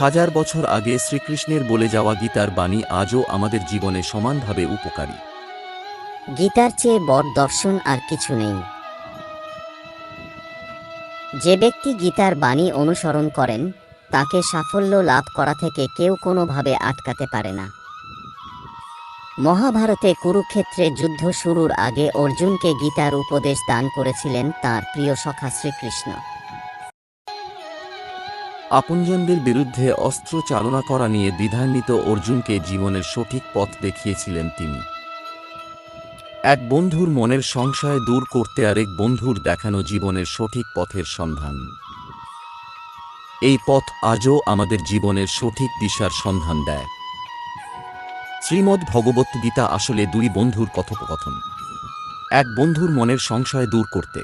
হাজার বছর আগে শ্রীকৃষ্ণের বলে যাওয়া গীতার বাণী আজও আমাদের জীবনে সমানভাবে উপকারী। গীতার চেয়ে বড় দর্শন আর কিছু নেই। যে ব্যক্তি গীতার বাণী অনুসরণ করেন, তাকে সাফল্য লাভ করা থেকে কেউ কোনোভাবে আটকাতে পারে না। মহাভারতে কুরুক্ষেত্রে যুদ্ধ শুরুর আগে অর্জুনকে গীতার উপদেশ দান করেছিলেন তার প্রিয় সখা শ্রীকৃষ্ণ। আপনজনদের বিরুদ্ধে অস্ত্র চালনা করা নিয়ে দ্বিধান্বিত অর্জুনকে জীবনের সঠিক পথ দেখিয়েছিলেন তিনি। এক বন্ধুর মনের সংশয় দূর করতে আরেক বন্ধুর দেখানো জীবনের সঠিক পথের সন্ধান। এই পথ আজও আমাদের জীবনের সঠিক দিশার সন্ধান দেয়। শ্রীমদ্ ভগবত গীতা আসলে দুই বন্ধুর কথোপকথন। এক বন্ধুর মনের সংশয় দূর করতে